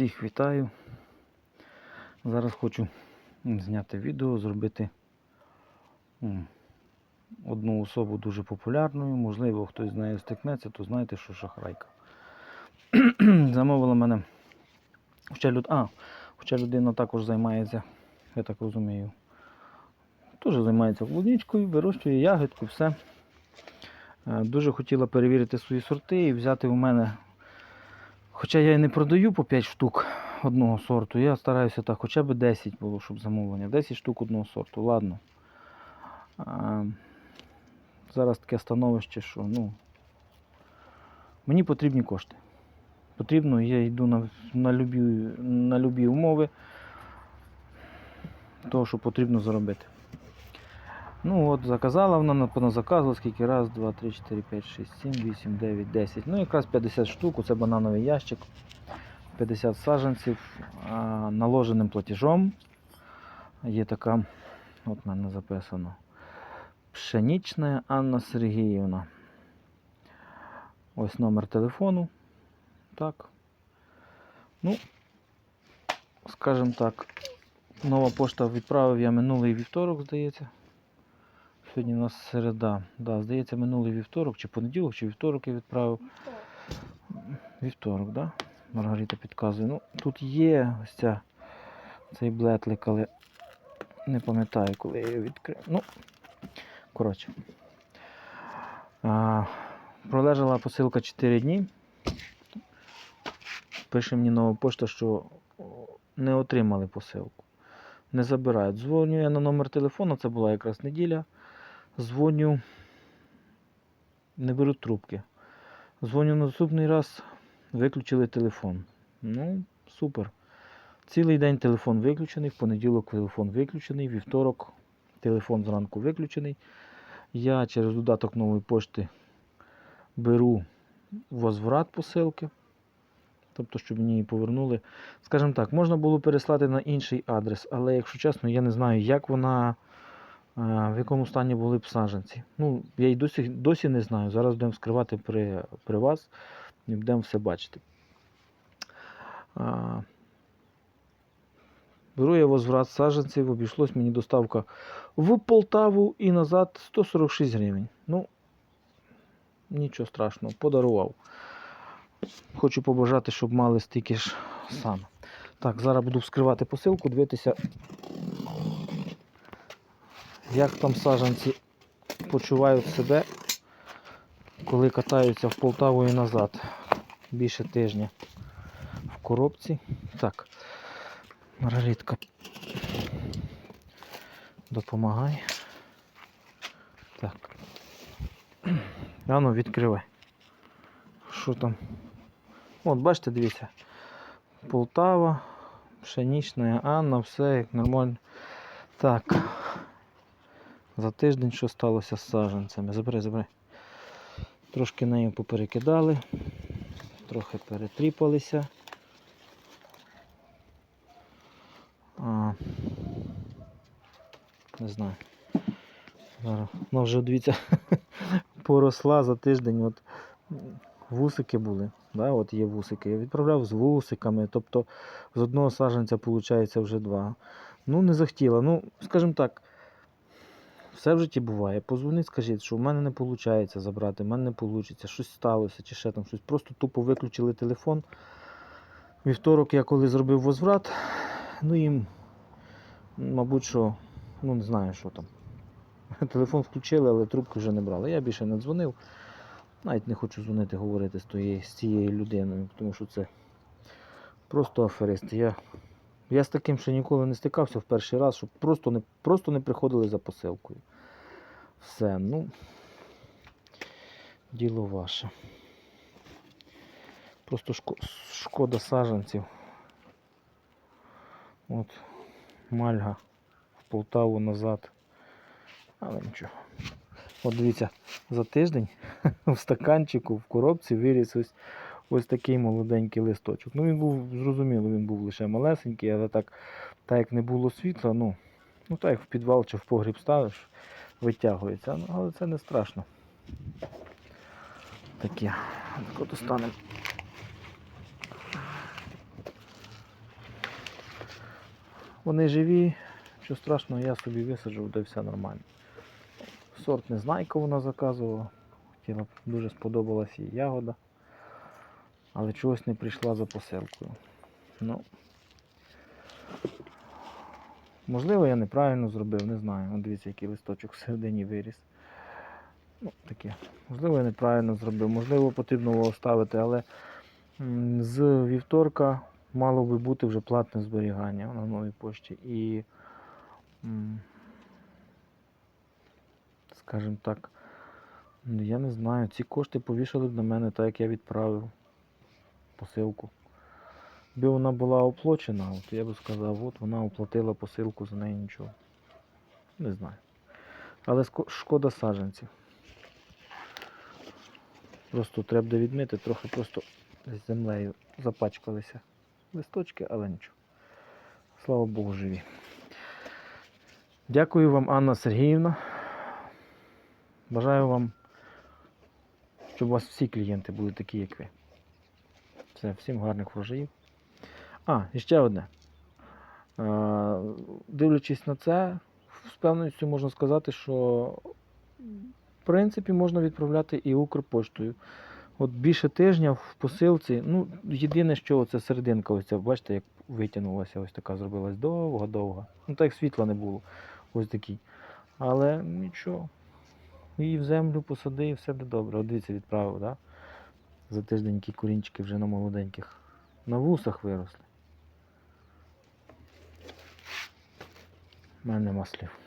Всіх вітаю. Зараз хочу зняти відео, зробити одну особу дуже популярною. Можливо, хтось з нею стикнеться, то знаєте, що шахрайка. Замовила мене. Хоча, люд... а, хоча людина також займається, я так розумію. Теж займається клубничкою, вирощує ягодку, все. Е, Дуже хотіла перевірити свої сорти і взяти у мене Хоча я і не продаю по 5 штук одного сорту, я стараюся так, хоча б 10 було, щоб замовлення. 10 штук одного сорту, ладно. А, зараз таке становище, що ну, мені потрібні кошти. Потрібно, я йду на, на, любі, на любі умови того, що потрібно заробити. Ну от заказала вона, поназаказувала скільки? Раз, два, три, чотири, п'ять, шість, сім, вісім, дев'ять, десять. Ну якраз 50 штук, це банановий ящик, 50 саджанців наложеним платежом. Є така, от в мене записано. Пшенічна Анна Сергіївна. Ось номер телефону. Так. Ну, скажімо так, нова пошта відправив я минулий вівторок, здається. Сьогодні у нас середа. Да, здається, минулий вівторок, чи понеділок, чи вівторок я відправив. Вівторок, да? Маргарита підказує. Ну, тут є ось ця, цей блетлик, але не пам'ятаю, коли я його відкрив. Ну, коротше. А, пролежала посилка 4 дні. Пише мені нова пошта, що не отримали посилку. Не забирають. Дзвоню я на номер телефону, це була якраз неділя. Дзвоню, не беруть трубки. Дзвоню на наступний раз, виключили телефон. Ну, супер. Цілий день телефон виключений, в понеділок телефон виключений, вівторок телефон зранку виключений. Я через додаток нової пошти беру возврат посилки. Тобто, щоб мені її повернули. Скажімо так, можна було переслати на інший адрес, але якщо чесно, я не знаю, як вона, в якому стані були б саджанці. Ну, я й досі, досі не знаю. Зараз будемо вскривати при, при вас і будемо все бачити. А, Беру я возврат саджанців, обійшлось мені доставка в Полтаву і назад 146 гривень. Ну, нічого страшного, подарував. Хочу побажати, щоб мали стільки ж саме. Так, зараз буду вскривати посилку, дивитися, як там саджанці почувають себе, коли катаються в Полтаву і назад. Більше тижня в коробці. Так, Маргаритка, допомагай. Так. Ану, відкривай. Що там? От, бачите, дивіться. Полтава, пшенічна Анна, все як нормально. Так. За тиждень що сталося з саджанцями? Забери, забери. Трошки нею поперекидали, трохи перетріпалися. А, не знаю. Зараз. Вона вже дивіться, поросла за тиждень. От вусики були. Да, от є вусики. Я відправляв з вусиками. Тобто з одного саджанця виходить вже два. Ну, не захотіла. Ну, скажімо так, все в житті буває. Позвоніть, скажіть, що в мене не виходить забрати, в мене не вийде, щось сталося чи ще там щось. Просто тупо виключили телефон. Вівторок я коли зробив возврат, ну їм, мабуть, що, ну не знаю, що там. Телефон включили, але трубки вже не брали. Я більше не дзвонив. Навіть не хочу дзвонити, говорити з, тією, з цією людиною, тому що це просто аферист. Я, я з таким ще ніколи не стикався в перший раз, щоб просто не, просто не приходили за посилкою. Все, ну, діло ваше. Просто шкода саджанців. От, мальга в Полтаву назад. Але нічого. От дивіться, за тиждень в стаканчику, в коробці виріс ось, ось такий молоденький листочок. Ну він був, зрозуміло, він був лише малесенький, але так, так як не було світла, ну, ну так як в підвал чи в погріб ставиш, витягується. Ну, але це не страшно. Таке. Так от останемо. Вони живі, що страшного, я собі висаджу, де все нормально. Сорт Незнайка вона заказувала. Хотіла дуже сподобалась їй ягода. Але чогось не прийшла за посилкою. Ну, можливо, я неправильно зробив, не знаю. От дивіться, який листочок всередині виріс. Ну, таке. Можливо, я неправильно зробив, можливо, потрібно було ставити, але з вівторка мало би бути вже платне зберігання на новій пошті. І, скажімо так, ну, я не знаю, ці кошти повішали б на мене так, як я відправив посилку. Якби вона була оплачена, от я би сказав, от вона оплатила посилку за неї нічого. Не знаю. Але шкода саджанців. Просто треба буде відмити, трохи просто з землею запачкалися листочки, але нічого. Слава Богу, живі. Дякую вам, Анна Сергіївна. Бажаю вам, щоб у вас всі клієнти були такі, як ви. Все, всім гарних врожаїв. А, і ще одне. Е, Дивлячись на це, з певністю можна сказати, що в принципі можна відправляти і Укрпоштою. От більше тижня в посилці, ну, єдине, що це серединка, ось ця, бачите, як витягнулася, ось така зробилась довга-довга. Ну, так як світла не було. Ось такий. Але нічого. Її в землю посади і все буде добре. От дивіться, відправив, да? За тиждень курінчики вже на молоденьких. На вусах виросли. У мене нема слів.